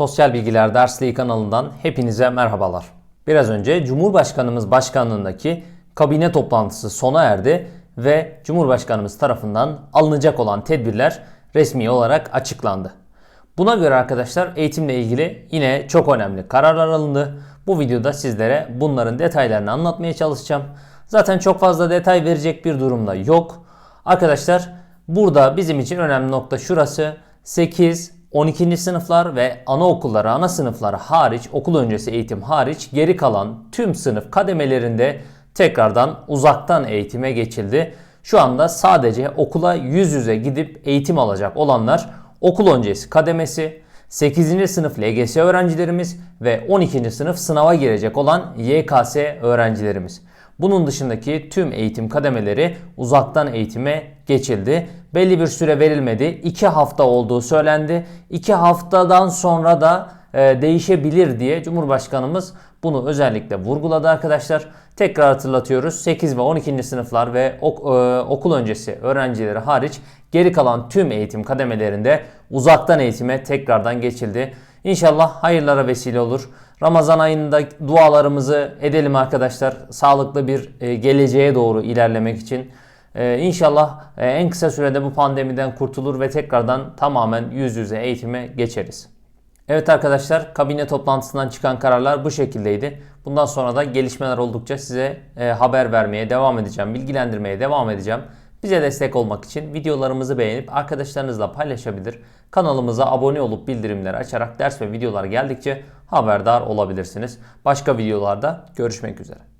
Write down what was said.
Sosyal Bilgiler Dersliği kanalından hepinize merhabalar. Biraz önce Cumhurbaşkanımız başkanlığındaki kabine toplantısı sona erdi ve Cumhurbaşkanımız tarafından alınacak olan tedbirler resmi olarak açıklandı. Buna göre arkadaşlar eğitimle ilgili yine çok önemli kararlar alındı. Bu videoda sizlere bunların detaylarını anlatmaya çalışacağım. Zaten çok fazla detay verecek bir durumda yok. Arkadaşlar burada bizim için önemli nokta şurası. 8, 12. sınıflar ve anaokulları, ana sınıfları hariç, okul öncesi eğitim hariç geri kalan tüm sınıf kademelerinde tekrardan uzaktan eğitime geçildi. Şu anda sadece okula yüz yüze gidip eğitim alacak olanlar okul öncesi kademesi, 8. sınıf LGS öğrencilerimiz ve 12. sınıf sınava girecek olan YKS öğrencilerimiz. Bunun dışındaki tüm eğitim kademeleri uzaktan eğitime geçildi. Belli bir süre verilmedi. 2 hafta olduğu söylendi. 2 haftadan sonra da e, değişebilir diye Cumhurbaşkanımız bunu özellikle vurguladı arkadaşlar. Tekrar hatırlatıyoruz. 8 ve 12. sınıflar ve ok- e, okul öncesi öğrencileri hariç geri kalan tüm eğitim kademelerinde uzaktan eğitime tekrardan geçildi. İnşallah hayırlara vesile olur. Ramazan ayında dualarımızı edelim arkadaşlar. Sağlıklı bir e, geleceğe doğru ilerlemek için. Ee, inşallah e, en kısa sürede bu pandemiden kurtulur ve tekrardan tamamen yüz yüze eğitime geçeriz. Evet arkadaşlar kabine toplantısından çıkan kararlar bu şekildeydi. Bundan sonra da gelişmeler oldukça size e, haber vermeye devam edeceğim, bilgilendirmeye devam edeceğim. Bize destek olmak için videolarımızı beğenip arkadaşlarınızla paylaşabilir. Kanalımıza abone olup bildirimleri açarak ders ve videolar geldikçe haberdar olabilirsiniz. Başka videolarda görüşmek üzere.